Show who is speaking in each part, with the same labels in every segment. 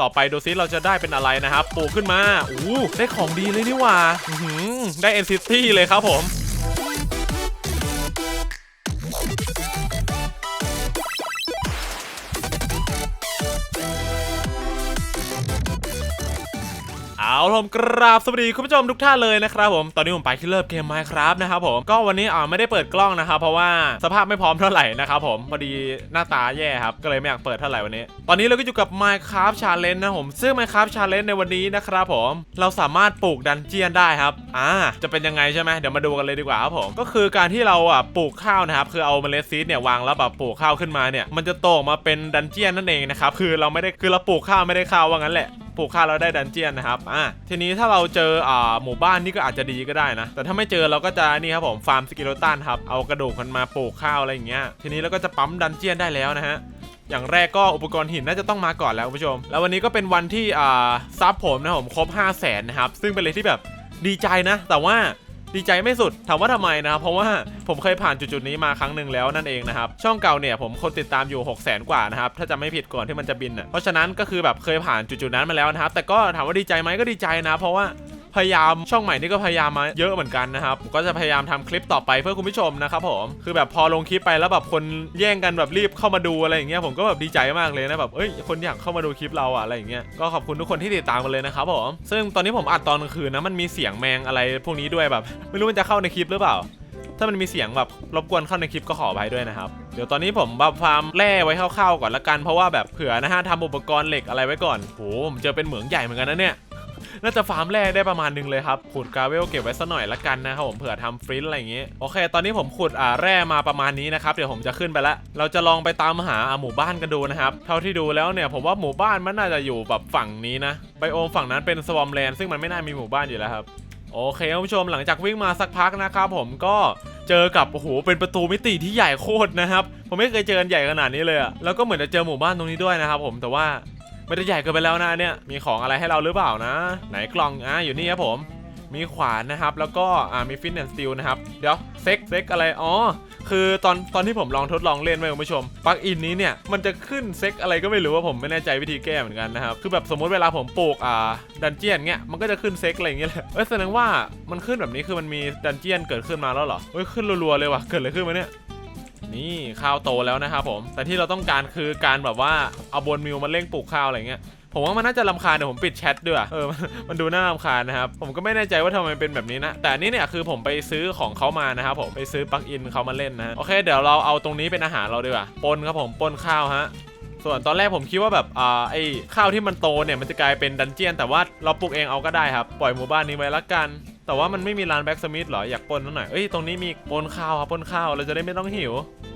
Speaker 1: ต่อไปดูซิเราจะได้เป็นอะไรนะครับปลูกขึ้นมาอู้ได้ของดีเลยนี่ว่าได้เอ็นซิตี้เลยครับผม ล่ะผมกราบสวัสดีคุณผู้ชมทุกท่านเลยนะครับผมตอนนี้ผมไปที่เลิฟเกม Minecraft นะครับผมก็วันนี้อ่าไม่ได้เปิดกล้องนะครับเพราะว่าสภาพไม่พร้อมเท่าไหร่นะครับผมพอดีหน้าตาแย่ครับก็เลยไม่อยากเปิดเท่าไหร่วันนี้ ตอนนี้เราก็อยู่กับ Minecraft Challenge นะผมซึ่ง Minecraft Challenge ในวันนี้นะครับผมเราสามารถปลูกดันเจียนได้ครับอ่าจะเป็นยังไงใช่ไหมเดี๋ยวมาดูกันเลยดีกว่าครับผมก็คือการที่เราอะปลูกข้าวนะครับคือเอาเมล็ดซีดเนี่ยวางแล้วแบบปลูกข้าวขึ้นมาเนี่ยมันจะโตออกมาเป็นดันเจียนนั่นเองนะครับคือเราไม่ได้คือเราปลูกข้าวไม่ได้ข้าวว่างั้นแหละปลูกข้าวแล้วได้ดันเจียนนะครับ อ่าทีนี้ถ้าเราเจออ่าหมู่บ้านนี่ก็อาจจะดีก็ได้นะ แต่ถ้าไม่เจอเราก็จะนี่ครับผมฟาร์มสกิโลตันครับเอากระดูกมันมาปลูกข้าวอะไรอย่างเงี้ยทีนี้เราก็จะปั๊มดันเจียนได้แล้วนะฮะอย่างแรกก็อุปกรณ์หินน่าจะต้องมาก่อนแล้วคุณผู้ชม แล้ววันนี้ก็เป็นวันที่อ่าซับผมนะผมครบ 5 0 0แสนนะครับซึ่งเป็นเลยที่แบบดีใจนะ แต่ว่า ดีใจไม่สุดถามว่าทำไมนะครับเพราะว่าผมเคยผ่านจุดๆนี้มาครั้งหนึ่งแล้วนั่นเองนะครับช่องเก่าเนี่ยผมคนติดตามอยู่6 0 0 0 0 0 กว่านะครับถ้าจะไม่ผิดก่อนที่มันจะบินอะเพราะฉะนั้นก็คือแบบเคยผ่านจุดๆนั้นมาแล้วนะครับแต่ก็ถามว่าดีใจไหมก็ดีใจนะ เพราะว่า พยายามช่องใหม่นี่ก็พยายามมาเยอะเหมือนกันนะครับก็จะพยายามทำคลิปต่อไปเพื่อคุณผู้ชมนะครับผมคือแบบพอลงคลิปไปแล้วแบบคนแย่งกันแบบรีบเข้ามาดูอะไรอย่างเงี้ยผมก็แบบดีใจมากเลยนะแบบเอ้ยคนอยากเข้ามาดูคลิปเราอะอะไรอย่างเงี้ยก็ขอบคุณทุกคนที่ติดตามกันเลยนะครับผมซึ่งตอนนี้ผมอัดตอนกลางคืนนะมันมีเสียงแมงอะไรพวกนี้ด้วยแบบ ไม่รู้มันจะเข้าในคลิปหรือเปล่าถ้ามันมีเสียงแบบรบกวนเข้าในคลิปก็ขออภัยด้วยนะครับ เดี๋ยวตอนนี้ผมแบบฟาร์มแร่ไว้คร่าวๆก่อนละกันเพราะว่าแบบเผื่อนะฮะทำอุปกรณ์เหล็กอะไรไว้ก่อนโหผมเจอเป็นเหมืองใหญ่เหมือนกันนะเนี่ย น่าจะฟาร์มแร่ได้ประมาณหนึงเลยครับขุดกราเวลเก็บไว้สักหน่อยละกันนะครับผมเผื่อทำฟรินอะไรอย่างงี้โอเค ตอนนี้ผมขุดอ่าแร่มาประมาณนี้นะครับเดี๋ยวผมจะขึ้นไปละเราจะลองไปตามหาหมู่บ้านกันดูนะครับเท่าที่ดูแล้วเนี่ยผมว่าหมู่บ้านมันน่าจะอยู่แบบฝั่งนี้นะไบโอมฝั่งนั้นเป็นสวอมแลนด์ซึ่งมันไม่น่ามีหมู่บ้านอยู่แล้วครับโอเคคุณผู้ชมหลังจากวิ่งมาสักพักนะครับผมก็เจอกับโอ้โหเป็นประตูมิติที่ใหญ่โคตรนะครับ ผมไม่เคยเจอใหญ่ขนาดนี้เลยอะแล้วก็เหมือนจะเจอหมู่บ้านตรงนี้ด้วยนะครับผมแต่ว่า ไม่ได้ใหญ่เกินไปแล้วนะเนี่ย มีของอะไรให้เราหรือเปล่านะ ไหนกล่องอะอยู่นี่ครับผม มีขวานนะครับ แล้วก็อ่ามีฟินแอนสติลนะครับ เดี๋ยวเซ็กเซ็กอะไร อ๋อ คือตอนตอนที่ผมลองทดลองเล่นไว้คุณผู้ชมปลั๊กอินนี้เนี่ยมันจะขึ้นเซ็กอะไรก็ไม่รู้ว่าผมไม่แน่ใจวิธีแก้เหมือนกันนะครับ คือแบบสมมติเวลาผมปลูกอ่าดันเจียนเงี้ยมันก็จะขึ้นเซ็กอะไรอย่างเงี้ยแหละเอ้ยแสดงว่ามันขึ้นแบบนี้คือมันมีดันเจียนเกิดขึ้นมาแล้วเหรอเฮ้ยขึ้นรัวๆเลยว่ะเกิดอะไรขึ้นมาเนี่ย นี่ข้าวโตแล้วนะครับผม แต่ที่เราต้องการคือการแบบว่าเอาบนมิวมาเร่งปลูกข้าวอะไรเงี้ยผมว่ามันน่าจะลำคาญเดี๋ยวผมปิดแชทด้วยเออมันดูน่าลำคาญนะครับ ผมก็ไม่แน่ใจว่าทำไมเป็นแบบนี้นะ แต่นี่เนี่ยคือผมไปซื้อของเขามานะครับผมไปซื้อปลั๊กอินเขามาเล่นนะฮะโอเคเดี๋ยวเราเอาตรงนี้เป็นอาหารเราดีกว่าปนครับผมปนข้าวฮะ ส่วนตอนแรกผมคิดว่าแบบอ่าไอ้ข้าวที่มันโตเนี่ยมันจะกลายเป็นดันเจียน แต่ว่าเราปลูกเองเอาก็ได้ครับ ปล่อยหมู่บ้านนี้ไว้ละกัน แต่ว่ามันไม่มีร้านแบ็กสมิธหรอ อยากปนนิดหน่อยเอ้ยตรงนี้มีปนข้าวครับปนข้าวเราจะได้ไม่ต้องหิว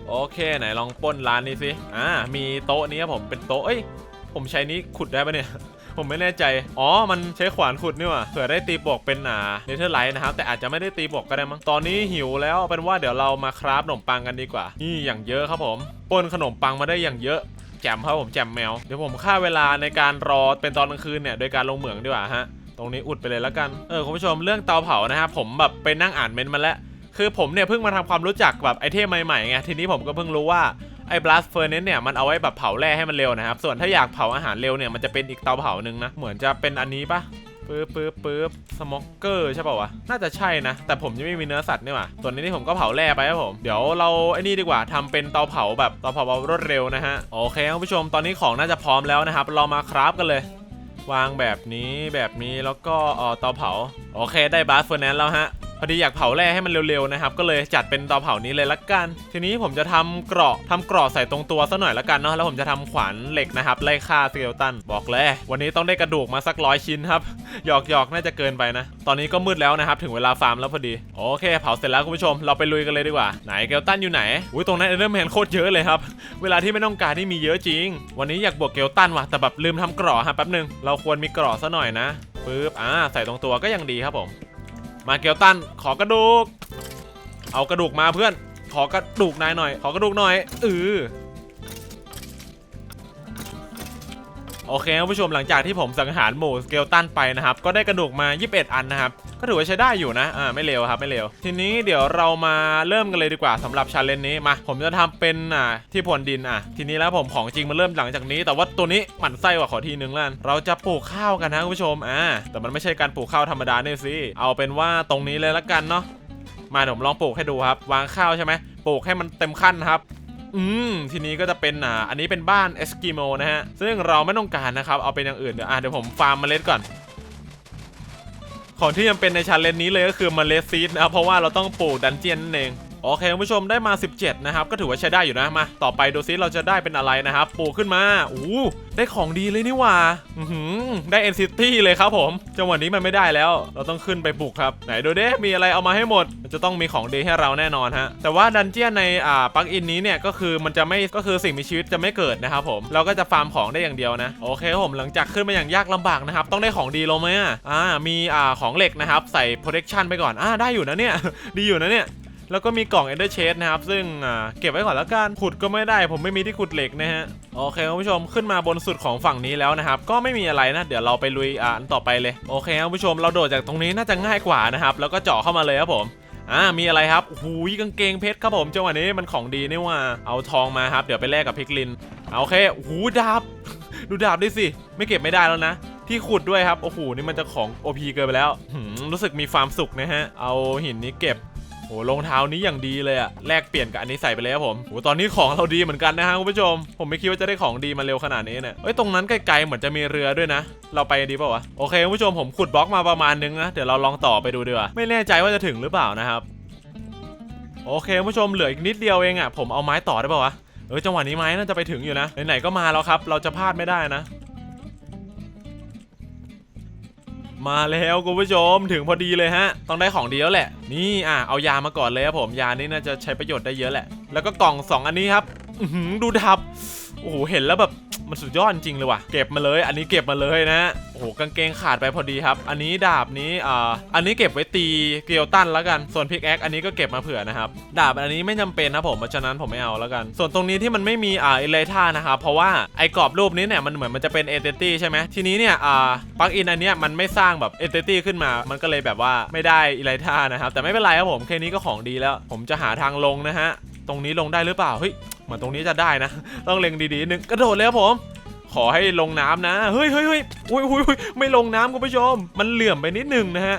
Speaker 1: โอเค ไหนลองปนร้านนี้สิอ่ามีโต๊ะนี้ครับผมเป็นโต๊ะเอ้ยผมใช้นี้ขุดได้ปะเนี่ยผมไม่แน่ใจ อ๋อ มันใช้ขวานขุดนี่ว่าเผื่อได้ตีบวกเป็นอ่าเนเธอร์ไลท์นะครับ แต่อาจจะไม่ได้ตีบวกก็ได้มั้ง ตอนนี้หิวแล้วเอาเป็นว่าเดี๋ยวเรามาคราฟขนมปังกันดีกว่า นี่อย่างเยอะครับผมปนขนมปังมาได้อย่างเยอะ แจมครับผมแจมแมว เดี๋ยวผมค่าเวลาในการรอเป็นตอนกลางคืนเนี่ยโดยการลงเหมืองดีกว่าฮะ ตรงนี้อุดไปเลยแล้วกัน เออคุณผู้ชมเรื่องเตาเผานะครับผมแบบไปนั่งอ่านเมนต์มาแล้ว คือผมเนี่ยเพิ่งมาทำความรู้จักแบบไอเทมใหม่ๆไง ทีนี้ผมก็เพิ่งรู้ว่าไอ้ blast furnace เนี่ยมันเอาไว้แบบเผาแร่ให้มันเร็วนะครับ ส่วนถ้าอยากเผาอาหารเร็วเนี่ยมันจะเป็นอีกเตาเผาหนึ่งนะ เหมือนจะเป็นอันนี้ปะ ปึ๊บปึ๊บปึ๊บสโมกเกอร์ใช่ป่าวะ น่าจะใช่นะ แต่ผมยังไม่มีเนื้อสัตว์นี่หว่าส่วนนี้ที่ผมก็เผาแร่ไปครับผม เดี๋ยวเราไอ้นี่ดีกว่าทำเป็นเตาเผาแบบเตาเผาแบบรวดเร็วนะฮะ โอเคคุณผู้ชม ตอนนี้ของน่าจะพร้อมแล้วนะครับ เรามาคราฟกันเลย วางแบบนี้แบบนี้แล้วก็เออเตาเผา โอเค ได้บาสเฟอร์แนนแล้วฮะ พอดีอยากเผาแร่ให้มันเร็วๆนะครับก็เลยจัดเป็นเตาเผานี้เลยละกัน ทีนี้ผมจะทำเกราะทำเกราะใส่ตรงตัวซะหน่อยละกันเนาะแล้วผมจะทำขวานเหล็กนะครับไล่ฆ่าสเกลตันบอกเลยวันนี้ต้องได้กระดูกมาสักร้อยชิ้นครับหยอกหยอกน่าจะเกินไปนะ ตอนนี้ก็มืดแล้วนะครับถึงเวลาฟาร์มแล้วพอดีโอเค เผาเสร็จแล้วคุณผู้ชมเราไปลุยกันเลยดีกว่าไหนเกลตันอยู่ไหนอุ้ยตรงนั้นเอเดอร์แมนโคตรเยอะเลยครับเวลาที่ไม่ต้องการนี่มีเยอะจริง วันนี้อยากบวกเกลตันว่ะแต่แบบลืมทำเกราะฮะแป๊บหนึงเราควรมีเกราะซะหน่อยนะปึ๊บอ่าใส่ตรงตัวก็ยังดีครับผม มาเกลตันขอกระดูก เอากระดูกมาเพื่อน ขอกระดูกนายหน่อย ขอกระดูกหน่อยเออ โอเคคุณผู้ชมหลังจากที่ผมสังหารหมูสเกลตันไปนะครับ ก็ได้กระดูกมา 21 อันนะครับ ก็ถือว่าใช้ได้อยู่นะอ่าไม่เลวครับไม่เลวทีนี้เดี๋ยวเรามาเริ่มกันเลยดีกว่าสำหรับชาเลนจ์นี้มา ผมจะทำเป็นอ่าที่พรวนดินอะ ทีนี้แล้วผมของจริงมาเริ่มหลังจากนี้ แต่ว่าตัวนี้หมั่นไส้กว่าขอทีนึงแล้วกันเราจะปลูกข้าวกันนะคุณผู้ชมอ่าแต่มันไม่ใช่การปลูกข้าวธรรมดาเนี่ยสิเอาเป็นว่าตรงนี้เลยละกันเนาะมาเดี๋ยวผมลองปลูกให้ดูครับ วางข้าวใช่ไหมปลูกให้มันเต็มขั้นครับ อืมทีนี้ก็จะเป็นอ่าอันนี้เป็นบ้านเอสกิโมนะฮะ ซึ่งเราไม่ต้องการนะครับ เอาเป็นอย่างอื่นเดี๋ยวอ่าเดี๋ยวผมฟาร์มเมล็ดก่อน ของที่ยังเป็นในชาเลนจ์นี้เลยก็คือเมล็ดซีดนะครับเพราะว่าเราต้องปลูกดันเจียนนั่นเอง โอเคคุณผู้ชมได้มา 17 นะครับ ก็ถือว่าใช้ได้อยู่นะมา ต่อไปดูซิเราจะได้เป็นอะไรนะครับปลูกขึ้นมาอู้ได้ของดีเลยนี่ว่าอือหือได้เอ็นซิตี้เลยครับผม จังหวะนี้มันไม่ได้แล้ว เราต้องขึ้นไปปลูกครับ ไหนดูเด้มีอะไรเอามาให้หมด มันจะต้องมีของดีให้เราแน่นอนฮะ แต่ว่าดันเจียนในอ่าปลักอินนี้เนี่ยก็คือมันจะไม่ก็คือสิ่งมีชีวิตจะไม่เกิดนะครับผม เราก็จะฟาร์มของได้อย่างเดียวนะ โอเคผมหลังจากขึ้นมาอย่างยากลำบากนะครับ ต้องได้ของดีลงไหมอะอ่า มีอ่าของเหล็กนะครับ ใส่ protection ไปก่อน อ่าได้อยู่นะเนี่ย ดีอยู่นะเนี่ย แล้วก็มีกล่อง Ender Chest นะครับ ซึ่งเก็บไว้ก่อนแล้วกันขุดก็ไม่ได้ ผมไม่มีที่ขุดเหล็กนะฮะโอเคคุณผู้ชมขึ้นมาบนสุดของฝั่งนี้แล้วนะครับ ก็ไม่มีอะไรนะ เดี๋ยวเราไปลุยอ่าอันต่อไปเลยโอเคคุณผู้ชมเราโดดจากตรงนี้น่าจะง่ายกว่านะครับ แล้วก็เจาะเข้ามาเลยครับผมอ่ามีอะไรครับหูยกางเกงเพชรครับผมจังหวะนี้มันของดีนี่ว่าเอาทองมาครับ เดี๋ยวไปแลกกับพิกลินเอาโอเคหูดาบ ดูดาบดิสิ ไม่เก็บไม่ได้แล้วนะที่ขุดด้วยครับ โอ้โห นี่มันจะของ OP เกินไปแล้ว รู้สึกมีความสุขนะฮะ เอาหินนี้เก็บ โอ้รองเท้านี้อย่างดีเลยอะแลกเปลี่ยนกับอันนี้ใส่ไปเลยครับผมโอ้ตอนนี้ของเราดีเหมือนกันนะฮะคุณผู้ชม ผมไม่คิดว่าจะได้ของดีมาเร็วขนาดนี้เนี่ยเอ้ยตรงนั้นไกลๆเหมือนจะมีเรือด้วยนะ เราไปดีป่าวะโอเคคุณผู้ชมผมขุดบล็อกมาประมาณนึงนะเดี๋ยวเราลองต่อไปดูดีกว่าไม่แน่ใจว่าจะถึงหรือเปล่านะครับโอเคคุณผู้ชมเหลืออีกนิดเดียวเองอะผมเอาไม้ต่อได้ป่าวะเออจังหวะนี้ไม้น่าจะไปถึงอยู่นะไหนๆก็มาแล้วครับ เราจะพลาดไม่ได้นะ มาแล้วคุณผู้ชมถึงพอดีเลยฮะ ต้องได้ของดีแล้วแหละ นี่อะเอายามาก่อนเลยครับผมยานี่น่าจะใช้ประโยชน์ได้เยอะแหละ แล้วก็กล่อง 2 อันนี้ครับดูดับ โอ้โหเห็นแล้วแบบมันสุดยอดจริงเลยว่ะ เก็บมาเลย อันนี้เก็บมาเลยนะ โอ้โห กางเกงขาดไปพอดีครับ อันนี้ดาบนี้ อ่า อันนี้เก็บไว้ตีเกลียวตันแล้วกัน ส่วนพิกแอคอันนี้ก็เก็บมาเผื่อนะครับ ดาบอันนี้ไม่จำเป็นนะผม เพราะฉะนั้นผมไม่เอาแล้วกัน ส่วนตรงนี้ที่มันไม่มี อ่าเอเลท่านะครับ เพราะว่าไอ้กรอบรูปนี้เนี่ยมันเหมือนมันจะเป็นเอเตตี้ใช่ไหมทีนี้เนี่ย อ่า ปลั๊กอินอันเนี้ยมันไม่สร้างแบบเอเตตี้ขึ้นมา มันก็เลยแบบว่าไม่ได้เอเลท่านะครับ แต่ไม่เป็นไรครับผม แค่นี้ก็ของดีแล้ว ผมจะหาทางลงนะฮะ ตรงนี้ลงได้หรือเปล่า เฮ้ย มือนตรงนี้จะได้นะ ต้องเล็งดีๆหนึ่งกระโดดเลยครับผม ขอให้ลงน้ำนะ เฮ้ยเฮ้ยเฮ้ยอุ้ยอุ้ยไม่ลงน้ำคุณผู้ชม มันเหลื่อมไปนิดนึงนะฮะ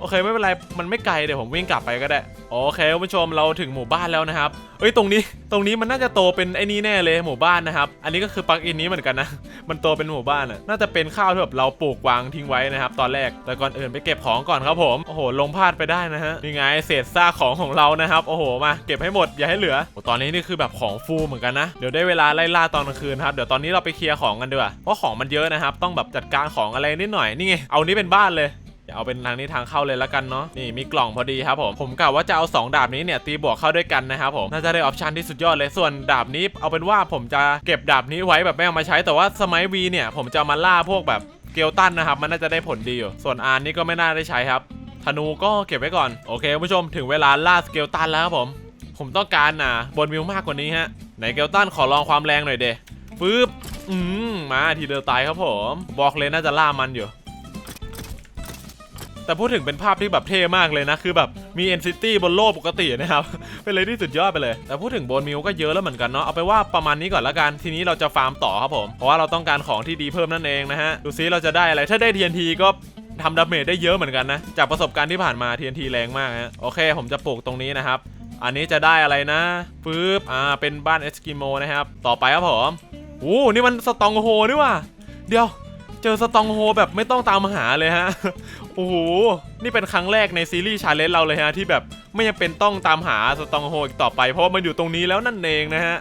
Speaker 1: โอเคไม่เป็นไรมันไม่ไกลเดี๋ยวผมวิ่งกลับไปก็ได้โอเคคุณผู้ชมเราถึงหมู่บ้านแล้วนะครับเอ้ยตรงนี้ตรงนี้มันน่าจะโตเป็นไอ้นี่แน่เลยหมู่บ้านนะครับ อันนี้ก็คือปลั๊กอินนี้เหมือนกันนะ มันโตเป็นหมู่บ้านอะน่าจะเป็นข้าวที่แบบเราปลูกวางทิ้งไว้นะครับ ตอนแรกแต่ก่อนอื่นไปเก็บของก่อนครับผมโอ้โหลงพลาดไปได้นะฮะนี่ไงเศษซากของของเรานะครับโอ้โหมาเก็บให้หมดอย่าให้เหลือโอ้ตอนนี้นี่คือแบบของฟูเหมือนกันนะเดี๋ยวได้เวลาไล่ล่าตอนกลางคืนครับเดี๋ยวตอนนี้เราไปเคลียร์ของกันดีกว่าเพราะของมันเยอะนะครับ ต้องแบบจัดการของอะไรนิดหน่อยนี่ไงเอานี้เป็นบ้านเลย เดี๋ยวเอาเป็นทางนี้ทางเข้าเลยละกันเนาะนี่มีกล่องพอดีครับผมผมกะว่าจะเอา 2 ดาบนี้เนี่ยตีบวกเข้าด้วยกันนะครับผมน่าจะได้ออปชันที่สุดยอดเลยส่วนดาบนี้เอาเป็นว่าผมจะเก็บดาบนี้ไว้แบบไม่เอามาใช้แต่ว่าสมัยวีเนี่ยผมจะมาล่าพวกแบบเกลตันนะครับมันน่าจะได้ผลดีอยู่ส่วนอาร์นี่ก็ไม่น่าได้ใช้ครับธนูก็เก็บไว้ก่อนโอเคผู้ชมถึงเวลาล่าสเกลตันแล้วครับผม ผมต้องการอะบนวิวมากกว่านี้ฮะไหนเกลตันขอลองความแรงหน่อยเดปึ๊บอืมมาทีเดียวตายครับผม บอกเลยน่าจะล่ามันอยู่ แต่พูดถึงเป็นภาพที่แบบเท่มากเลยนะ คือแบบมี NCT บนโลกปกตินะครับ เป็นเลยที่สุดยอดไปเลย แต่พูดถึงโบนมิวก็เยอะแล้วเหมือนกันเนาะ เอาไปว่าประมาณนี้ก่อนละกัน ทีนี้เราจะฟาร์มต่อครับผม เพราะว่าเราต้องการของที่ดีเพิ่มนั่นเองนะฮะ ดูซิเราจะได้อะไร ถ้าได้ TNT ก็ทำดาเมจได้เยอะเหมือนกันนะ จากประสบการณ์ที่ผ่านมา TNT แรงมากฮะ โอเค ผมจะปลูกตรงนี้นะครับ อันนี้จะได้อะไรนะปึ๊บอ่า เป็นบ้านเอสกิโมนะครับ ต่อไปครับผมโอ้นี่มันสตองโฮนี่ว่ะเดี๋ยว เจอสตองโฮแบบไม่ต้องตามหาเลยฮะ โอ้โห นี่เป็นครั้งแรกในซีรีส์ชาเลนจ์เราเลยฮะ ที่แบบไม่จำเป็นต้องตามหาสตองโฮอีกต่อไป เพราะว่ามันอยู่ตรงนี้แล้วนั่นเองนะฮะ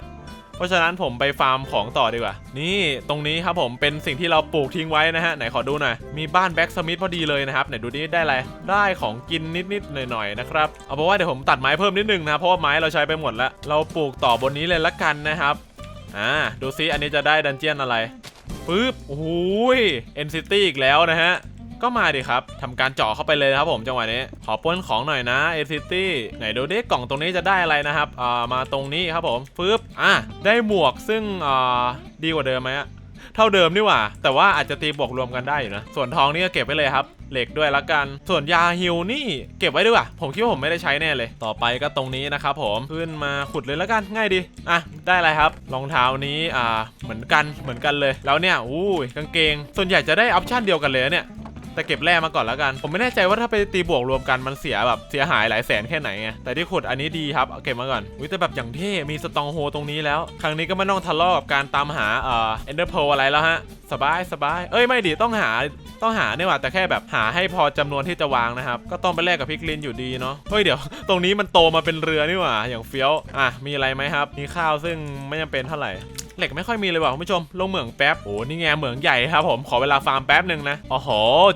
Speaker 1: เพราะฉะนั้นผมไปฟาร์มของต่อดีกว่า นี่ตรงนี้ครับผมเป็นสิ่งที่เราปลูกทิ้งไว้นะฮะ ไหนขอดูหน่อย มีบ้านแบ็กสมิธพอดีเลยนะครับ ไหนดูนี่ได้อะไร ได้ของกินนิดๆหน่อยๆนะครับ เอาเป็นว่าเดี๋ยวผมตัดไม้เพิ่มนิดนึงนะ เพราะว่าไม้เราใช้ไปหมดแล้ว เราปลูกต่อบนนี้เลยละกันนะครับ อ่าดูซิอันนี้จะได้ดันเจียนอะไรปึ๊บโอ้โหเอ็นซิตี้อีกแล้วนะฮะก็มาดิครับทำการเจาะเข้าไปเลยครับผมจังหวะนี้ ขอป้นของหน่อยนะเอ็นซิตี้ไหนดูดิกล่องตรงนี้จะได้อะไรนะครับอ่ามาตรงนี้ครับผมปึ๊บอะได้หมวกซึ่งอ่าดีกว่าเดิมไหมอะ เท่าเดิมนี่หว่า แต่ว่าอาจจะตีบวกรวมกันได้อยู่นะ ส่วนทองนี่ก็เก็บไว้เลยครับ เหล็กด้วยละกัน ส่วนยาฮิวนี่เก็บไว้ดีกว่าผมคิดว่าผมไม่ได้ใช้แน่เลย ต่อไปก็ตรงนี้นะครับผมขึ้นมาขุดเลยละกันง่ายดีอะได้อะไรครับรองเท้านี้อ่าเหมือนกันเหมือนกันเลย แล้วเนี่ยอู้ยกางเกง ส่วนใหญ่จะได้ออปชั่นเดียวกันเลยเนี่ย แต่เก็บแร่มาก่อนแล้วกัน ผมไม่แน่ใจว่าถ้าไปตีบวกรวมกันมันเสียแบบเสียหายหลายแสนแค่ไหนไงแต่ที่ขุดอันนี้ดีครับเอาเก็บมาก่อนอุ้ยแต่แบบอย่างเท่มีสตองโฮตรงนี้แล้ว ครั้งนี้ก็ไม่ต้องทะเลาะกับการตามหาเอ่อเอนเดอร์โพลอะไรแล้วฮะสบายสบายเอ้ยไม่ดิต้องหาต้องหาเนี่ยว่ะแต่แค่แบบหาให้พอจำนวนที่จะวางนะครับ ก็ต้องไปแลกกับพิกลินอยู่ดีเนาะเฮ้ยเดี๋ยว ตรงนี้มันโตมาเป็นเรือนี่หว่าอย่างเฟี้ยวอะมีอะไรไหมครับ มีข้าวซึ่งไม่จำเป็นเท่าไหร่ เหล็กไม่ค่อยมีเลยว่ะคุณผู้ชม ลงเหมืองแป๊บ โอ้นี่ไงเหมืองใหญ่ครับผม ขอเวลาฟาร์มแป๊บหนึ่งนะโอ้โห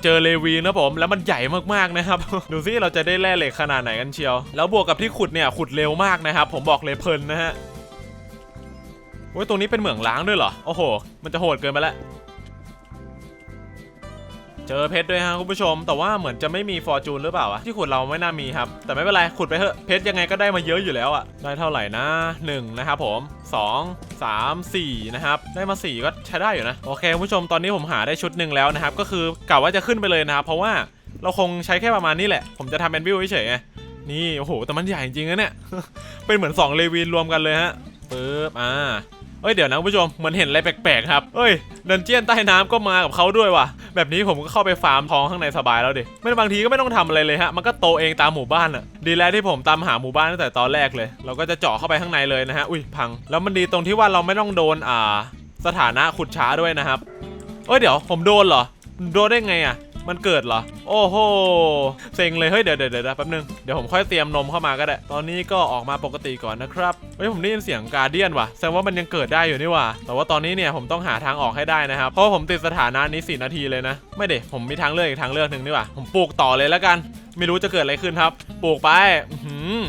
Speaker 1: เจอเลวีนะผม แล้วมันใหญ่มากๆนะครับ ดูซิเราจะได้แร่เหล็กขนาดไหนกันเชียว แล้วบวกกับที่ขุดเนี่ย ขุดเร็วมากนะครับ ผมบอกเลยเพลินนะฮะโอ้ยตรงนี้เป็นเหมืองล้างด้วยเหรอ โอ้โห มันจะโหดเกินไปแล้ว เจอเพชรด้วยฮะคุณผู้ชม แต่ว่าเหมือนจะไม่มีฟอร์จูนหรือเปล่าวะที่ขุดเราไม่น่ามีครับ แต่ไม่เป็นไรขุดไปเถอะเพชรยังไงก็ได้มาเยอะอยู่แล้วอะได้เท่าไหร่นะ1นะครับผม 2 3 4นะครับได้มา 4 ก็ใช้ได้อยู่นะโอเคคุณผู้ชมตอนนี้ผมหาได้ชุดหนึ่งแล้วนะครับก็คือกะว่าจะขึ้นไปเลยนะครับเพราะว่าเราคงใช้แค่ประมาณนี้แหละ ผมจะทำเป็นวิวเฉยๆไงนี่โอ้โหแต่มันใหญ่จริงๆนะเนี่ยเป็นเหมือน2เลวีนรวมกันเลยฮะปึ๊บอ่า เอ้ยเดี๋ยวนะคุณผู้ชมเหมือนเห็นอะไรแปลกๆครับเอ้ยดันเจียนใต้น้ำก็มากับเขาด้วยว่ะ แบบนี้ผมก็เข้าไปฟาร์มทองข้างในสบายแล้วดิไม่บางทีก็ไม่ต้องทำอะไรเลยฮะมันก็โตเองตามหมู่บ้านอะดีแล้วที่ผมตามหาหมู่บ้านตั้งแต่ตอนแรกเลย เราก็จะเจาะเข้าไปข้างในเลยนะฮะอุ้ยพัง แล้วมันดีตรงที่ว่าเราไม่ต้องโดนอ่า สถานะขุดช้าด้วยนะครับเอ้ยเดี๋ยวผมโดนเหรอโดนได้ไงอะ มันเกิดเหรอ โอ้โห เซ็งเลย เฮ้ย เดี๋ยวเดี๋ยวเดี๋ยวแป๊บนึง เดี๋ยวผมค่อยเตรียมนมเข้ามาก็ได้ ตอนนี้ก็ออกมาปกติก่อนนะครับ เฮ้ย ผมได้ยินเสียงการเดียนว่ะ แสดงว่ามันยังเกิดได้อยู่นี่ว่ะ แต่ว่าตอนนี้เนี่ยผมต้องหาทางออกให้ได้นะครับ เพราะผมติดสถานะนี้ 4 นาทีเลยนะ ไม่เด็ผมมีทางเลือกอีกทางเลือกหนึ่งนี่ว่ะ ผมปลูกต่อเลยแล้วกัน ไม่รู้จะเกิดอะไรขึ้นครับ ปลูกไปหือ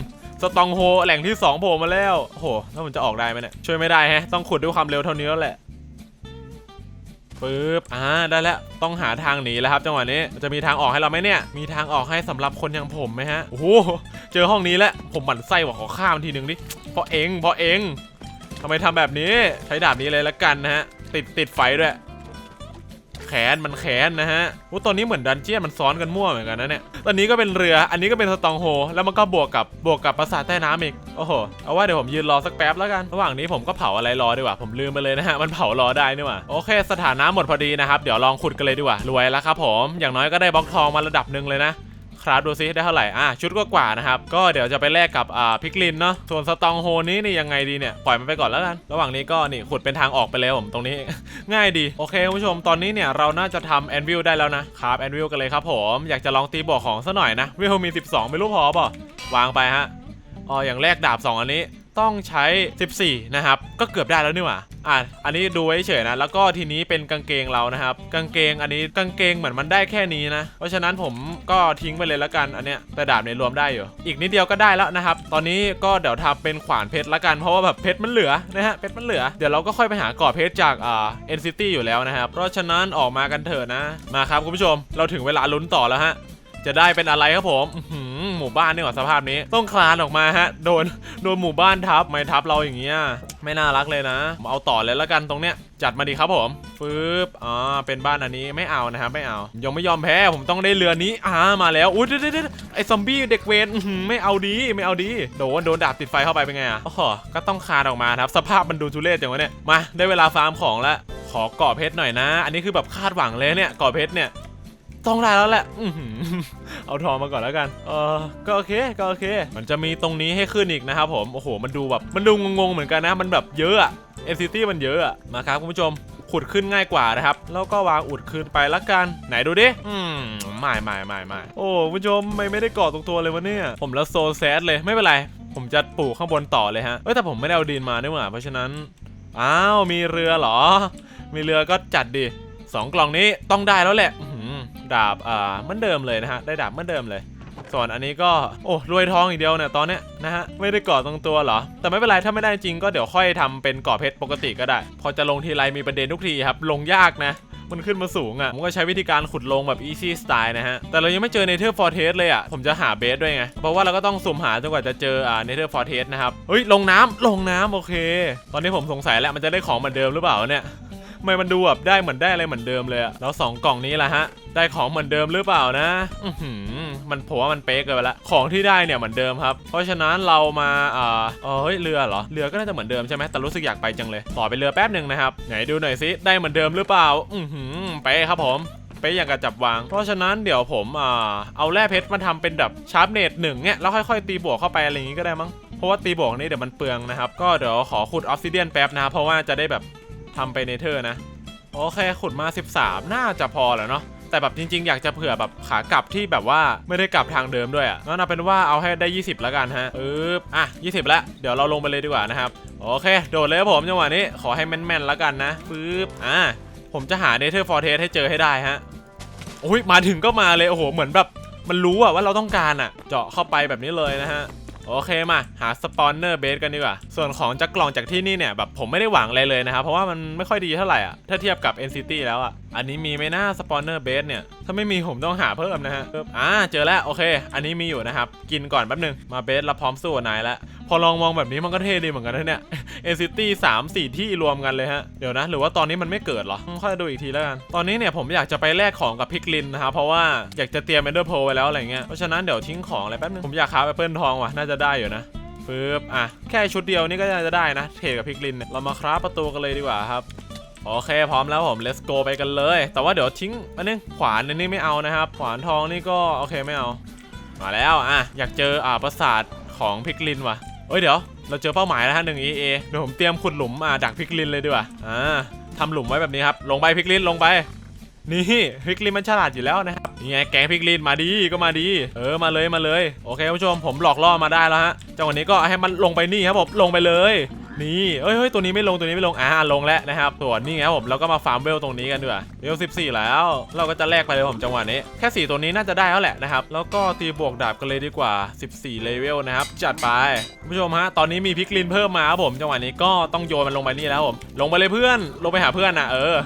Speaker 1: สตองโฮแหล่งที่สองโผล่มาแล้วโอ้โหแล้วมันจะออกได้ไหมเนี่ย ช่วยไม่ได้แฮะ ต้องขุดด้วยความเร็วเท่านี้แล้วแหละ ปึ๊บอ่าได้แล้วต้องหาทางหนีแล้วครับจังหวะนี้จะมีทางออกให้เราไหมเนี่ยมีทางออกให้สำหรับคนอย่างผมไหมฮะโอ้โหเจอห้องนี้แล้วผมหมั่นไส้ว่าขอข้ามทีหนึ่งดิเพราะเองเพราะเองทำไมทำแบบนี้ใช้ดาบนี้เลยละกันนะฮะติดติดไฟด้วย แขนมันแขนนะฮะวูสตอนนี้เหมือนดันเจี้ยนมันซ้อนกันมั่วเหมือนกันนะเนี่ย ตอนนี้ก็เป็นเรือ อันนี้ก็เป็นสตองโฮ แล้วมันก็บวกกับบวกกับปราสาทใต้น้ำอีก โอ้โห เอาว่าเดี๋ยวผมยืนรอสักแป๊บแล้วกัน ระหว่างนี้ผมก็เผาอะไรรอดีกว่า ผมลืมไปเลยนะฮะ มันเผารอได้นี่หว่า โอเค สถานะหมดพอดีนะครับ เดี๋ยวลองขุดกันเลยดีกว่า รวยแล้วครับผม อย่างน้อยก็ได้บล็อกทองมาระดับหนึ่งเลยนะ ครับดูซิได้เท่าไหร่อะชุดก็กว่านะครับ ก็เดี๋ยวจะไปแลกกับอ่าพิกลินเนาะส่วนสตองโฮนี้นี่ยังไงดีเนี่ยปล่อยมันไปก่อนแล้วกันระหว่างนี้ก็นี่ขุดเป็นทางออกไปเลยผมตรงนี้ ง่ายดีโอเคคุณผู้ชมตอนนี้เนี่ยเราน่าจะทำแอนวิลได้แล้วนะครับแอนวิลกันเลยครับผมอยากจะลองตีบวกของซะหน่อยนะวิลมี 12 ไม่รู้พอป่ะวางไปฮะอ๋ออย่างแรกดาบ 2 อันนี้ ต้องใช้ 14 นะครับ ก็เกือบได้แล้วนี่หว่าอะอันนี้ดูไว้เฉยนะ แล้วก็ทีนี้เป็นกางเกงเรานะครับ กางเกงอันนี้กางเกงเหมือนมันได้แค่นี้นะ เพราะฉะนั้นผมก็ทิ้งไปเลยละกันอันเนี้ยแต่ดาบเนี่ยรวมได้อยู่ อีกนิดเดียวก็ได้แล้วนะครับ ตอนนี้ก็เดี๋ยวทำเป็นขวานเพชรละกันเพราะว่าแบบเพชรมันเหลือนะฮะเพชรมันเหลือเดี๋ยวเราก็ค่อยไปหากรอบเพชรจากอ่า NCT อยู่แล้วนะครับ เพราะฉะนั้นออกมากันเถอะนะมาครับคุณผู้ชม เราถึงเวลาลุ้นต่อแล้วฮะจะได้เป็นอะไรครับผมอื หมู่บ้านนี่หว่าสภาพนี้ ต้องคลานออกมาฮะ โดน โดนหมู่บ้านทับ ไม่ทับเราอย่างเงี้ย ไม่น่ารักเลยนะ เอาต่อเลยแล้วกันตรงเนี้ย จัดมาดีครับผมฟืบอ่า เป็นบ้านอันนี้ไม่เอานะครับไม่เอา ยังไม่ยอมแพ้ ผมต้องได้เรือนี้ อ่า มาแล้ว อุ้ยเดี๋ยวเดี๋ยวเดี๋ยวไอ้ซอมบี้เด็กเวนไม่เอาดี ไม่เอาดี โดน โดนดาบติดไฟเข้าไปเป็นไงอะโอ้โหก็ต้องคลานออกมาครับ สภาพมันดูทุเรศจังวะเนี่ย มา ได้เวลาฟาร์มของแล้ว ขอก่อเพชรหน่อยนะ อันนี้คือแบบคาดหวังเลยเนี่ยก่อเพชรเนี่ย ต้องได้แล้วแหละอเอาทองมาก่อนแล้วกัน เออก็โอเค ก็โอเค มันจะมีตรงนี้ให้ขึ้นอีกนะครับผม โอ้โห มันดูแบบ มันดูงงๆเหมือนกันนะ มันแบบเยอะอะ NCT มันเยอะอะมาครับคุณผู้ชม ขุดขึ้นง่ายกว่านะครับ แล้วก็วางอุดคืนไปละกัน ไหนดูดิ อืมไม่ไม่ไม่ไม่โอ้คุณผู้ชมไม่ไม่ได้เกาะตรงตัวเลยวะเนี่ย ผมแล้วโซแซดเลย ไม่เป็นไร ผมจะปลูกข้างบนต่อเลยฮะ เอ้ยแต่ผมไม่ได้เอาดินมาด้วยว่ะ เพราะฉะนั้น อ้าว มีเรือเหรอ มีเรือก็จัดดิสองกล่องนี้ต้องได้แล้วแหละ ดาบอ่าเหมือนเดิมเลยนะฮะได้ดาบเหมือนเดิมเลย ส่วนอันนี้ก็โอ้รวยทองอีกเดียวเนี่ยตอนเนี้ยนะฮะไม่ได้ก่อตรงตัวเหรอ แต่ไม่เป็นไรถ้าไม่ได้จริงก็เดี๋ยวค่อยทำเป็นก่อเพชรปกติก็ได้ พอจะลงทีไรมีประเด็นทุกทีครับลงยากนะมันขึ้นมาสูงอะ่ะ ผมก็ใช้วิธีการขุดลงแบบ easy style นะฮะ แต่เรายังไม่เจอ nether fortress เลยอะ่ะ ผมจะหาเบสด้วยไง เพราะว่าเราก็ต้องสุ่มหาจนกว่าจะเจออ่า nether fortress นะครับ เฮ้ย ลงน้ำลงน้ำโอเค ตอนนี้ผมสงสัยแล้วมันจะได้ของเหมือนเดิมหรือเปล่าเนี่ย ทำไมมันดูแบบได้เหมือนได้อะไรเหมือนเดิมเลยอะแล้วสองกล่องนี้ล่ะฮะ ได้ของเหมือนเดิมหรือเปล่านะ อือหือมันผมว่ามันเป๊ะเกินไปละ ของที่ได้เนี่ยเหมือนเดิมครับ เพราะฉะนั้นเรามาอ่าเออเฮ้ยเรือเหรอ เรือก็น่าจะเหมือนเดิมใช่ไหมแต่รู้สึกอยากไปจังเลย ต่อไปเรือแป๊บหนึ่งนะครับ ไหนดูหน่อยสิได้เหมือนเดิมหรือเปล่า อือหือเป๊ะครับผมเป๊ะอย่างกับจับวาง เพราะฉะนั้นเดี๋ยวผมอ่าเอาแร่เพชรมาทำเป็นแบบชาร์ปเนตหนึ่งเนี่ยแล้วค่อยๆ ตีบวกเข้าไปอะไรอย่างงี้ก็ได้มั้ง เพราะว่าตีบวกนี่เดี๋ยวมันเปลืองนะครับ ก็เดี๋ยวขอขุดออฟซิเดียนแป๊บนะครับเพราะว่าจะได้แบบ ทำไปเนเธอร์นะ โอเคขุดมา 13 น่าจะพอแล้วเนาะแต่แบบจริงๆ อยากจะเผื่อแบบขากลับที่แบบว่าไม่ได้กลับทางเดิมด้วยอะ่ะงั้นเอาเป็นว่าเอาให้ได้ 20 แล้วกันฮะปึ๊บอะ 20 แล้ว เดี๋ยวเราลงไปเลยดีกว่านะครับ โอเค โดดเลยครับผมจังหวะนี้ขอให้แม่นๆ แล้วกันนะปึ๊บอะผมจะหาเนเธอร์ฟอร์เทสให้เจอให้ได้ฮะโอ้ยมาถึงก็มาเลย โอ้โห เหมือนแบบ มันรู้อะว่าเราต้องการอะเจาะเข้าไปแบบนี้เลยนะฮะ โอเคมาหาสปอนเนอร์เบสกันดีกว่า ส่วนของจากกล่องจากที่นี่เนี่ยแบบผมไม่ได้หวังอะไรเลยนะครับ เพราะว่ามันไม่ค่อยดีเท่าไหร่อะถ้าเทียบกับ NCT แล้วอะ อันนี้มีไหมนะสปอนเนอร์เบสเนี่ย ถ้าไม่มีผมต้องหาเพิ่มนะฮะอ่าเจอแล้วโอเค อันนี้มีอยู่นะครับ กินก่อนแป๊บนึงมาเบสเราพร้อมสู้นายแล้ว อลองมองแบบนี้มันก็เท่ดีเหมือนกันนะเนี่ย NCT 3 4ที่รวมกันเลยฮะ เดี๋ยวนะ หรือว่าตอนนี้มันไม่เกิดเหรอ ค่อยดูอีกทีแล้วกัน ตอนนี้เนี่ยผมอยากจะไปแลกของกับพิกลินนะครับเพราะว่าอยากจะเตรียมเอนเดอร์โพไว้แล้วอะไรเงี้ย เพราะฉะนั้นเดี๋ยวทิ้งของอะไรแป๊บนึง ผมอยากค้าแอปเปิลทองว่ะ น่าจะได้อยู่นะปึ๊บอะ แค่ชุดเดียวนี่ก็น่าจะได้นะ เทกับพิกลินเนเรามาคราฟประตูกันเลยดีกว่าครับโอเคพร้อมแล้วผม let's go ไปกันเลย แต่ว่าเดี๋ยวทิ้งอันนึงขวานอันนี้ไม่เอานะครับ ขวานทองนี่ก็โอเคไม่เอา มาแล้วอะอยากเจออ่าปราสาทของพิกลินว่ะ เอ้ยเดี๋ยว เราเจอเป้าหมายแล้วฮะหนึ่งเอเดี๋ยวผมเตรียมขุดหลุมอ่าดักพิกลินเลยดีกว่าอ่าทำหลุมไว้แบบนี้ครับ ลงไปพิกลินลงไป นี่พิกลินมันฉลาดอยู่แล้วนะครับนี่ไงแกงพิกลินมาดีก็มาดี เออมาเลยมาเลย โอเคคุณผู้ชมผมหลอกล่อมาได้แล้วฮะจังหวะนี้ก็ให้มันลงไปนี่ครับผมลงไปเลย นี่เอ้ยเฮ้ยตัวนี้ไม่ลงตัวนี้ไม่ลงอ่าลงแล้วนะครับส่วนนี่ไงครับผมเราก็มาฟาร์มเวลตรงนี้กันดีกว่าเวล14 แล้ว เราก็จะแลกไปเลยผมจังหวะนี้แค่ 4 ตัวนี้น่าจะได้แล้วแหละนะครับแล้วก็ตีบวกดาบกันเลยดีกว่า 14เลเวลนะครับจัดไปคุณผู้ชมฮะตอนนี้มีพิกลินเพิ่มมาครับผมจังหวะนี้ก็ต้องโยนมันลงไปนี่แล้วครับผมลงไปเลยเพื่อนลงไปหาเพื่อนนะเออ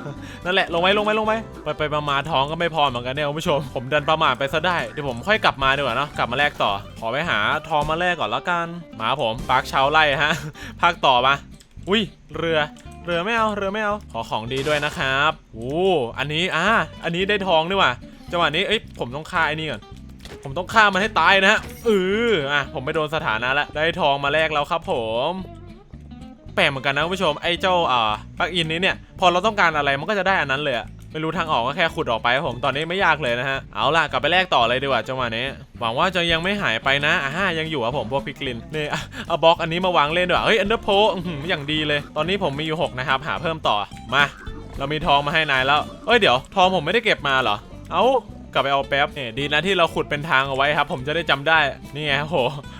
Speaker 1: นั่นแหละลงไปลงไปลงไปไปไปมามาท้องก็ไม่พอเหมือนกันเนี่ยคุณผู้ชมผมดันประมาทไปซะได้เดี๋ยวผมค่อยกลับมาดีกว่าเนาะกลับมาแลกต่อ ขอไปหาทองมาแลกก่อนแล้วกันมาผมปาร์คเช้าไล่ฮะภาคต่อมาอุ้ย เรือ เรือไม่เอา เรือไม่เอา ขอของดีด้วยนะครับโอ้อันนี้ อ่า อันนี้ได้ทองด้วยว่ะ จังหวะนี้ เอ้ย ผมต้องฆ่าไอ้นี่ก่อน ผมต้องฆ่ามันให้ตายนะฮะเอออะ ผมไม่โดนสถานะแล้วได้ทองมาแลกแล้วครับผม แปลกเหมือนกันนะคุณผู้ชม ไอ้เจ้า อ่าปลั๊กอินนี้เนี่ย พอเราต้องการอะไรมันก็จะได้อันนั้นเลยอะ ไม่รู้ทางออกก็แค่ขุดออกไปครับผมตอนนี้ไม่ยากเลยนะฮะเอาล่ะกลับไปแลกต่อเลยดีกว่าจังหวะนี้ หวังว่าจะยังไม่หายไปนะอ่ายังอยู่ครับผมพวกพิกลินนี่อะเอาบล็อกอันนี้มาวางเล่นด้วยเฮ้ยอันเดอร์โพอย่างดีเลย ตอนนี้ผมมีอยู่6นะครับหาเพิ่มต่อมา เรามีทองมาให้นายแล้วเอ้ยเดี๋ยวทองผมไม่ได้เก็บมาเหรอเอากลับไปเอาแป๊บเนี่ยดีนะที่เราขุดเป็นทางเอาไว้ครับ ผมจะได้จำได้นี่ไงโห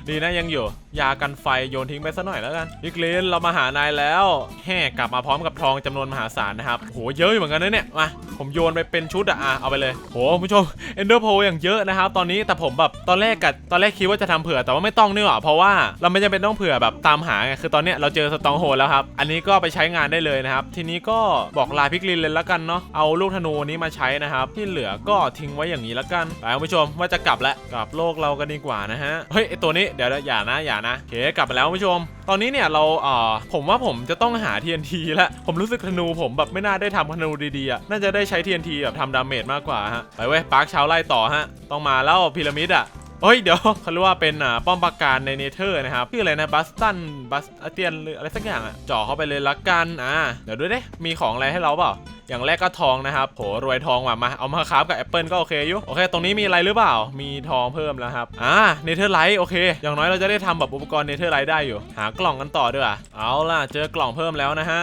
Speaker 1: ดีนะยังอยู่ ยากันไฟโยนทิ้งไปซะหน่อยแล้วกันพิกลินเรามาหานายแล้วแห่กลับมาพร้อมกับทองจำนวนมหาศาลนะครับโหเยอะอยู่เหมือนกันนะเนี่ยมาผมโยนไปเป็นชุดอะอะเอาไปเลยโหคุณผู้ชมเอนเดอร์โพอย่างเยอะนะครับตอนนี้แต่ผมแบบตอนแรกกับตอนแรกคิดว่าจะทำเผื่อแต่ว่าไม่ต้องเนี่หว่าเพราะว่าเราไม่จำเป็นต้องเผื่อแบบตามหาไงคือตอนเนี้ยเราเจอสตองโฮแล้วครับอันนี้ก็ไปใช้งานได้เลยนะครับทีนี้ก็บอกลาพิกลินเลยละกันเนาะเอาลูกธนูนี้มาใช้นะครับที่เหลือก็ทิ้งไว้อย่างนี้ละกันไปคุณผู้ชมว่าจะกลับแล้วกลับโลกเรากันดีกว่านะฮะเฮ้ยไอตัวนี้เดี๋ยวอย่านะอย่านะโอเคกลับมาแล้วคุณผู้ชม ตอนนี้เนี่ยเราเอ่อผมว่าผมจะต้องหา TNT แล้วผมรู้สึกธนูผมแบบไม่น่าได้ทำธนูดีๆอะน่าจะได้ใช้ TNT แบบทำดาเมจมากกว่าฮะไปเว้ยปาร์คเช้าไล่ต่อฮะต้องมาแล้วพีระมิดอะเฮ้ยเดี๋ยวเขาเรียกว่าเป็นอ่าป้อมปราการในเนเธอร์นะครับชื่ออะไรนะบัสตันบัสเตียนหรืออะไรสักอย่างอะจ่อเข้าไปเลยละกันอ่าเดี๋ยวดูดิมีของอะไรให้เราเปล่า อย่างแรกก็ทองนะครับโหรวยทองว่ะมาเอามาคราฟกับแอปเปิลก็โอเคอยู่โอเค ตรงนี้มีอะไรหรือเปล่า มีทองเพิ่มแล้วครับอ่าเนเธอร์ไลท์โอเค อย่างน้อยเราจะได้ทำแบบอุปกรณ์เนเธอร์ไลท์ได้อยู่ หากล่องกันต่อด้วยอะเอาล่ะเจอกล่องเพิ่มแล้วนะฮะ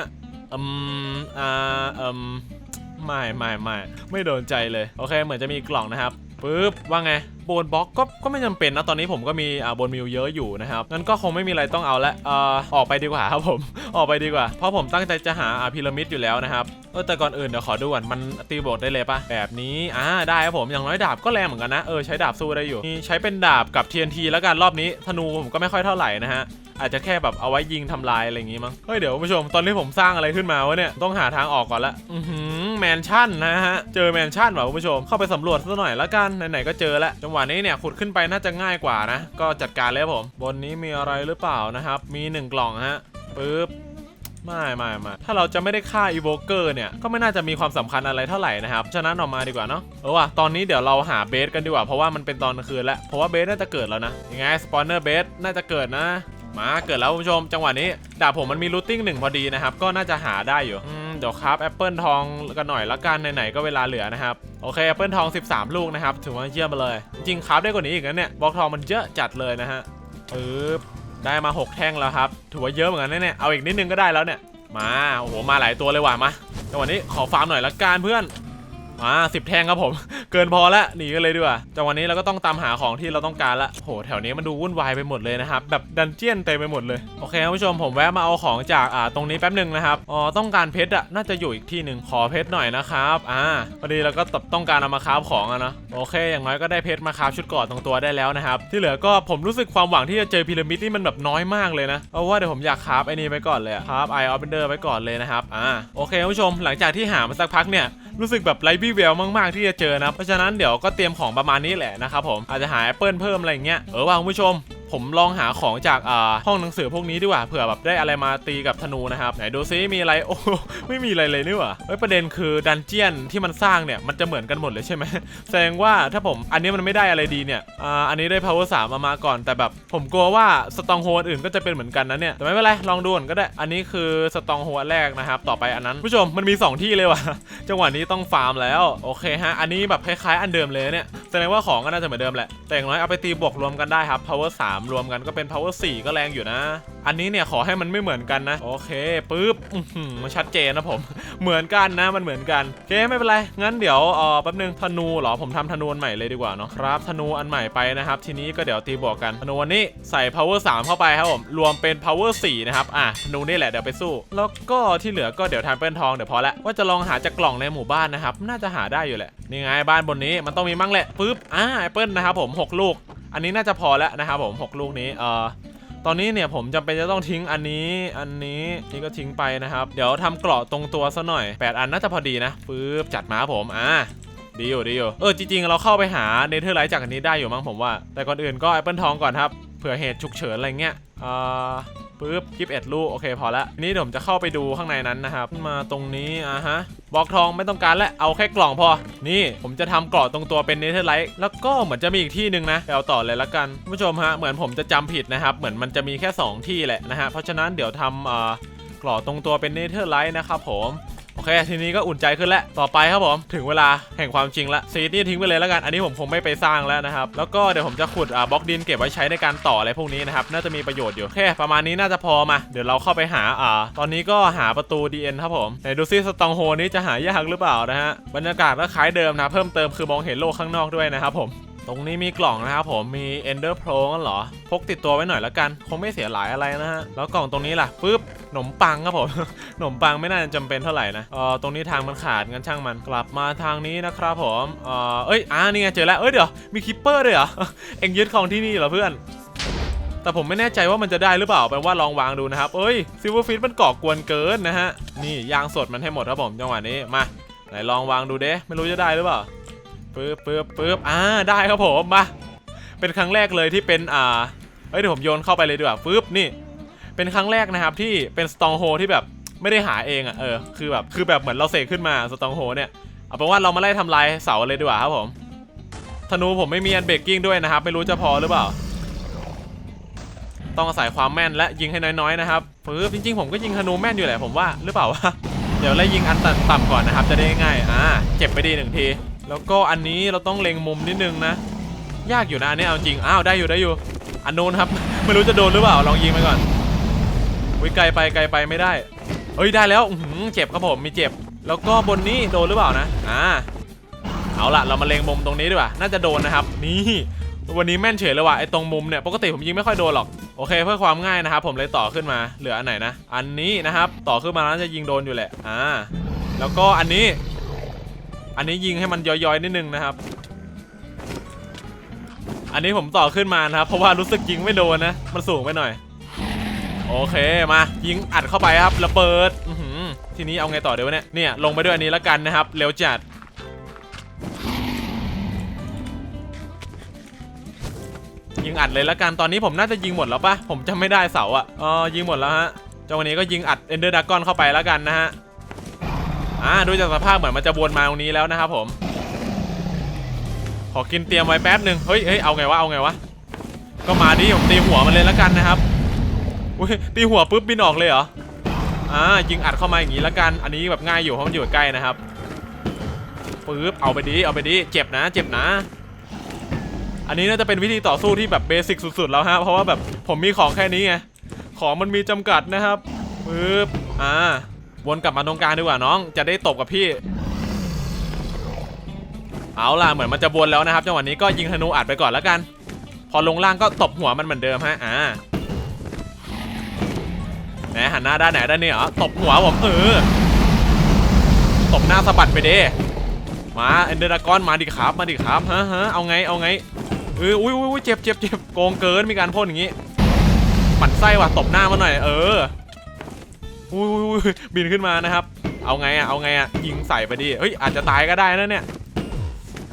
Speaker 1: อืมอ่าอืมไม่ไม่ไม่ไม่โดนใจเลย โอเค เหมือนจะมีกล่องนะครับ ปึ๊บว่าไงโบนบล็อกก็ก็ไม่จำเป็นนะตอนนี้ผมก็มีอ่าโบนมิวเยอะอยู่นะครับงั้นก็คงไม่มีอะไรต้องเอาละเอ่อออกไปดีกว่าครับผม ออกไปดีกว่า เพราะผมตั้งใจจะหาอ่าพีระมิดอยู่แล้วนะครับเออแต่ก่อนอื่นเดี๋ยวขอดูก่อนมันตีบวกได้เลยปะแบบนี้อ่าได้ครับผมอย่างน้อยดาบก็แรงเหมือนกันนะเออใช้ดาบสู้ได้อยู่นี่ใช้เป็นดาบกับ TNT แล้วกันรอบนี้ธนูผมก็ไม่ค่อยเท่าไหร่นะฮะ อาจจะแค่แบบเอาไว้ยิงทำลายอะไรอย่างงี้มั้ง เฮ้ยเดี๋ยวผู้ชมตอนนี้ผมสร้างอะไรขึ้นมาวะเนี่ย ต้องหาทางออกก่อนละอือหือแมนชั่นนะฮะ เจอแมนชั่นว่ะผู้ชม เข้าไปสำรวจสักหน่อยละกัน ไหนๆก็เจอแล้วจังหวะนี้เนี่ยขุดขึ้นไปน่าจะง่ายกว่านะ ก็จัดการเลยผม บนนี้มีอะไรหรือเปล่านะครับ มีหนึ่งกล่องฮะปึ๊บไม่ไม่ไม่ถ้าเราจะไม่ได้ฆ่าอีโวเกอร์เนี่ย ก็ไม่น่าจะมีความสำคัญอะไรเท่าไหร่นะครับ ฉะนั้นออกมาดีกว่าเนาะ เออว่ะ ตอนนี้เดี๋ยวเราหาเบสกันดีกว่า เพราะว่ามันเป็นตอนกลางคืนแล้ว เพราะว่าเบสน่าจะเกิดแล้วนะ ยังไง สปอนเนอร์เบสน่าจะเกิดนะ มาเกิดแล้วคุณผู้ชมจังหวะนี้ดาบผมมันมีรูทติ้งหนึ่งพอดีนะครับ ก็น่าจะหาได้อยู่เดี๋ยวครับแอปเปิลทองกันหน่อยละกันไหนๆก็เวลาเหลือนะครับโอเคแอปเปิลทอง 13 ลูกนะครับถือว่าเยี่ยมไปเลย จริงครับได้กว่านี้อีกนะเนี่ยบล็อกทองมันเยอะจัดเลยนะฮะปึ๊บได้มา 6 แท่งแล้วครับถือว่าเยอะเหมือนกันเนี่ยเอาอีกนิดนึงก็ได้แล้วเนี่ยมาโอ้โหมาหลายตัวเลยว่ะมาจังหวะนี้ขอฟาร์มหน่อยละกันเพื่อน มาสิบแท่งครับผม เกินพอแล้วหนีกันเลยดีกว่าจังหวะนี้เราก็ต้องตามหาของที่เราต้องการละโหแถวนี้มันดูวุ่นวายไปหมดเลยนะครับแบบดันเจียนเต็มไปหมดเลยโอเคคุณผู้ชมผมแวะมาเอาของจากอ่าตรงนี้แป๊บหนึ่งนะครับอ๋อต้องการเพชรอะน่าจะอยู่อีกที่หนึ่งขอเพชรหน่อยนะครับอ่าพอดีเราก็ต้องการเอามาคราฟของอะเนาะโอเคอย่างน้อยก็ได้เพชรมาคราฟชุดกราะตรงตัวได้แล้วนะครับที่เหลือก็ผมรู้สึกความหวังที่จะเจอพีระมิดนี่มันแบบน้อยมากเลยนะเอาว่าเดี๋ยวผมอยากคราฟไอ้นี่ไปก่อนเลยคราฟไอออฟเบนเดอร์ไปก่อนเลยนะครับอ่าโอเคคุณผู้ชมหลังจากที่หามาสักพักเนี่ยรู้สึกแบบไร้วี่แววมากๆที่จะเจอนะเพราะฉะนั้นเดี๋ยวก็เตรียมของประมาณนี้แหละนะครับผมอาจจะหาแอปเปิลเพิ่มอะไรเงี้ยเออว่าคุณผู้ชม ผมลองหาของจากอ่าห้องหนังสือพวกนี้ดีกว่าเผื่อแบบได้อะไรมาตีกับธนูนะครับไหนดูซิมีอะไรโอ้ไม่มีอะไรเลยนี่หว่าเฮ้ยประเด็นคือดันเจียนที่มันสร้างเนี่ยมันจะเหมือนกันหมดเลยใช่ไหมแสดงว่าถ้าผมอันนี้มันไม่ได้อะไรดีเนี่ยอ่าอันนี้ได้ power 3มามาก่อน แต่แบบผมกลัวว่าสตองโฮอื่นก็จะเป็นเหมือนกันนะเนี่ยแต่ไม่เป็นไรลองดูก่อนก็ได้อันนี้คือสตองโฮแรกนะครับต่อไปอันนั้นผู้ชมมันมี 2 ที่เลยว่ะจังหวะนี้ต้องฟาร์มแล้วโอเคฮะอันนี้แบบคล้ายๆอันเดิมเลยเนี่ยแสดงว่าของก็น่าจะเหมือนเดิมแหละแต่อย่างน้อยเอาไปตีบวกรวมกันได้ครับ power 3รวมกันก็เป็น power 4 ก็แรงอยู่นะ อันนี้เนี่ยขอให้มันไม่เหมือนกันนะ โอเคปุ๊บมันชัดเจนนะผม เหมือนกันนะมันเหมือนกันโอเคไม่เป็นไร งั้นเดี๋ยวเออแป๊บนึงธนูเหรอผมทำธนูอันใหม่เลยดีกว่าเนาะครับธนูอันใหม่ไปนะครับ ทีนี้ก็เดี๋ยวตีบวกกันธนูอันนี้ใส่ power 3 เข้าไปครับผมรวมเป็น power 4 นะครับอะธนูนี่แหละเดี๋ยวไปสู้ แล้วก็ที่เหลือก็เดี๋ยวทำเป็นทองเดี๋ยวพอละว่าจะลองหาจากกล่องในหมู่บ้านนะครับ น่าจะหาได้อยู่แหละนี่ไงบ้านบนนี้มันต้องมีมั่งแหละปุ๊บอ่าแอปเปิลนะครับผมหกลูก อันนี้น่าจะพอแล้วนะครับผมหกลูกนี้เอ่อตอนนี้เนี่ยผมจำเป็นจะต้องทิ้งอันนี้อันนี้นี่ก็ทิ้งไปนะครับ เดี๋ยวทำเกราะตรงตัวซะหน่อย 8 อันน่าจะพอดีนะปึ๊บจัดมาผมอ่าดีอยู่ดีอยู่เออจริงๆ เราเข้าไปหาเนเธอร์ไลท์จากอันนี้ได้อยู่มั้งผมว่า แต่ก่อนอื่นก็แอปเปิลทองก่อนครับเผื่อเหตุฉุกเฉินอะไรเงี้ยอ่า ปึ๊บยิบเอ็ดลูก โอเค พอละทีนี้เดี๋ยวผมจะเข้าไปดูข้างในนั้นนะครับ มาตรงนี้ อะฮะบล็อกทองไม่ต้องการแล้วเอาแค่กล่องพอ นี่ผมจะทำเกรอบตรงตัวเป็นเนเธอร์ไลท์แล้วก็เหมือนจะมีอีกที่หนึ่งนะเอาต่อเลยละกันผู้ชมฮะเหมือนผมจะจำผิดนะครับ เหมือนมันจะมีแค่ 2 ที่แหละนะฮะเพราะฉะนั้นเดี๋ยวทำกล่อตรงตัวเป็นเนเธอร์ไลท์นะครับผม โอเค ทีนี้ก็อุ่นใจขึ้นแล้ว ต่อไปครับผม ถึงเวลาแห่งความจริงละซีดนี่ทิ้งไปเลยแล้วกัน อันนี้ผมคงไม่ไปสร้างแล้วนะครับ แล้วก็เดี๋ยวผมจะขุดอ่าบล็อกดินเก็บไว้ใช้ในการต่ออะไรพวกนี้นะครับ น่าจะมีประโยชน์อยู่ โอเค ประมาณนี้น่าจะพอมา เดี๋ยวเราเข้าไปหาอ่า ตอนนี้ก็หาประตู DN ครับผม ไหนดูซิสตองโฮนี้จะหายากหรือเปล่านะฮะ บรรยากาศก็คล้ายเดิมนะ เพิ่มเติมคือมองเห็นโลกข้างนอกด้วยนะครับผม ตรงนี้มีกล่องนะครับผมมี Ender Pro งั้นเหรอ พกติดตัวไว้หน่อยละกัน คงไม่เสียหลายอะไรนะฮะ แล้วกล่องตรงนี้ล่ะปึ๊บขนมปังครับผม ขนมปังไม่น่าจะจำเป็นเท่าไหร่นะเออตรงนี้ทางมันขาดงั้นช่างมันกลับมาทางนี้นะครับผมเออเอ้ยอ่านี่ไงเจอแล้วเอ้ยเดี๋ยวมีคิปเปอร์ด้วยเหรอเอ็งยึดของที่นี่เหรอเพื่อนแต่ผมไม่แน่ใจว่ามันจะได้หรือเปล่าแปลว่าลองวางดูนะครับ เอ้ยซิลเวอร์ฟิตมันก่อกวนเกินนะฮะ นี่ยางสดมันให้หมดครับผมจังหวะนี้ มา ไหนลองวางดูเด้ไม่รู้จะได้หรือเปล่า ปึ๊บปึ๊บปึ๊บอ่าได้ครับผมมาเป็นครั้งแรกเลยที่เป็นอ่าเอ้ยเดี๋ยวผมโยนเข้าไปเลยดีกว่าปึ๊บนี่ เป็นครั้งแรกนะครับที่เป็นสตองโฮที่แบบไม่ได้หาเองอะเออคือแบบคือแบบเหมือนเราเสกขึ้นมาสตองโฮเนี่ยเอาเป็นว่าเรามาไล่ทำลายเสาเลยดีกว่าครับผมธนูผมไม่มีอันเบรกกิ้งด้วยนะครับ ไม่รู้จะพอหรือเปล่า ต้องอาศัยความแม่นและยิงให้น้อยๆนะครับปึ๊บจริงๆ ผมก็ยิงธนูแม่นอยู่แหละผมว่าหรือเปล่าวะเดี๋ยวไล่ยิงอันต่ำก่อนนะครับ จะได้ง่ายอ่าเจ็บไปดีหนึ่งที แล้วก็อันนี้เราต้องเล็งมุมนิดนึงนะ ยากอยู่นะอันนี้เอาจริง อ้าวได้อยู่ได้อยู่ อันนู้นครับ ไม่รู้จะโดนหรือเปล่า ลองยิงไปก่อนวิไกลไปไกลไปไม่ได้เอ้ยได้แล้วเจ็บครับผมมีเจ็บ แล้วก็บนนี้โดนหรือเปล่านะ อ่า เอาละเรามาเล็งมุมตรงนี้ดีกว่า น่าจะโดนนะครับ นี่วันนี้แม่นเฉยเลยว่ะไอ้ตรงมุมเนี่ยปกติผมยิงไม่ค่อยโดนหรอกโอเคเพื่อความง่ายนะครับผมเลยต่อขึ้นมาเหลืออันไหนนะ อันนี้นะครับ ต่อขึ้นมาแล้วจะยิงโดนอยู่แหละอ่าแล้วก็อันนี้ อันนี้ยิงให้มันย้อยๆนิดนึงนะครับ อันนี้ผมต่อขึ้นมานะครับ เพราะว่ารู้สึกยิงไม่โดนนะ มันสูงไปหน่อย โอเคมายิงอัดเข้าไปครับระเบิดทีนี้เอาไงต่อเดี๋ยวเนี่ยเนี่ยลงไปด้วยอันนี้แล้วกันนะครับเร็วจัดยิงอัดเลยแล้วกันตอนนี้ผมน่าจะยิงหมดแล้วปะผมจำไม่ได้เสาอะเออยิงหมดแล้วฮะจ้าวันนี้ก็ยิงอัดเอนเดอร์ดากอนเข้าไปแล้วกันนะฮะ อ่าดูจากสภาพเหมือนมันจะวนมาตรงนี้แล้วนะครับผม ขอกินเตรียมไว้แป๊บหนึ่งเฮ้ยเฮ้ยเอาไงวะเอาไงวะก็มาดิผมตีหัวมันเลยแล้วกันนะครับอุ้ยตีหัวปุ๊บบินออกเลยเหรออ่ายิงอัดเข้ามาอย่างนี้แล้วกันอันนี้แบบง่ายอยู่เพราะมันอยู่ใกล้นะครับปึ๊บเอาไปดิเอาไปดิเจ็บนะ เจ็บนะ อันนี้น่าจะเป็นวิธีต่อสู้ที่แบบเบสิกสุดๆแล้วฮะเพราะว่าแบบผมมีของแค่นี้ไงของมันมีจำกัดนะครับปึ๊บอ่า วนกลับมาตรงกลางดีกว่าน้อง จะได้ตบกับพี่ เอาล่ะเหมือนมันจะวนแล้วนะครับจังหวะนี้ก็ยิงธนูอัดไปก่อนแล้วกัน พอลงล่างก็ตบหัวมันเหมือนเดิมฮะอ่าไหนหันหน้าด้านไหนด้านนี้เหรอตบหัวผมเออตบหน้าสะบัดไปเด้มาเอนเดอร์ดากอนมาดิครับมาดิครับฮะฮะเอาไงเอาไงเอออุ้ยอุ้ยอุ้ยเจ็บเจ็บเจ็บโกงเกินมีการพ่นอย่างงี้หมั่นไส้ว่ะตบหน้ามาหน่อย เออ อุ้ยบินขึ้นมานะครับ เอาไงอะเอาไงอะยิงใส่ไปดิ เฮ้ยอาจจะตายก็ได้นะเนี่ย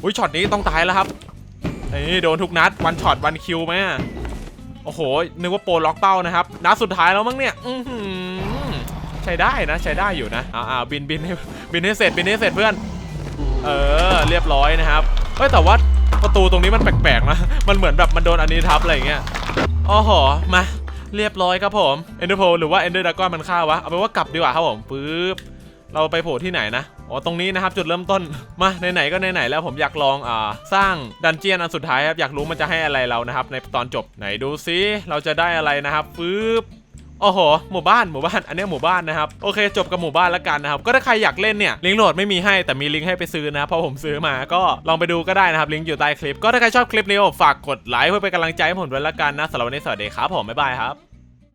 Speaker 1: อุ้ยช็อตนี้ต้องตายแล้วครับนี่โดนทุกนัดวันช็อตวันคิวไหมโอ้โห นึกว่าโปรล็อกเป้านะครับ นัดสุดท้ายแล้วมั้งเนี่ย อือหือใช้ได้นะ ใช้ได้อยู่นะอ่าอ่าบินบินให้บินให้เสร็จบินให้เสร็จเพื่อน เออ เรียบร้อยนะครับเฮ้ยแต่ว่าประตูตรงนี้มันแปลกๆนะ มันเหมือนแบบมันโดนอันนี้ทับอะไรอย่างเงี้ยอ๋อหอมา เรียบร้อยครับผมเอนเดอร์โพหรือว่าเอนเดอร์ดากอนมันฆ่าวะ เอาเป็นว่ากลับดีกว่าครับผมปึ๊บเราไปโผล่ที่ไหนนะ อ๋อ ตรงนี้นะครับ จุดเริ่มต้น มาไหนๆก็ไหนๆแล้วผมอยากลองอ่าสร้างดันเจียนอันสุดท้ายครับ อยากรู้มันจะให้อะไรเรานะครับ ในตอนจบไหนดูซิเราจะได้อะไรนะครับปึ๊บ โอ้โหหมู่บ้านหมู่บ้านอันนี้หมู่บ้านนะครับโอเคจบกับหมู่บ้านแล้วกันนะครับก็ถ้าใครอยากเล่นเนี่ยลิงก์โหลดไม่มีให้แต่มีลิงก์ให้ไปซื้อนะครับเพราะผมซื้อมาก็ลองไปดูก็ได้นะครับลิงก์อยู่ใต้คลิปก็ถ้าใครชอบคลิปนี้ฝากกดไลค์เพื่อเป็นกำลังใจให้ผมด้วยละกันนะสำหรับวันนี้สวัสดีครับผมบ๊ายบายครับ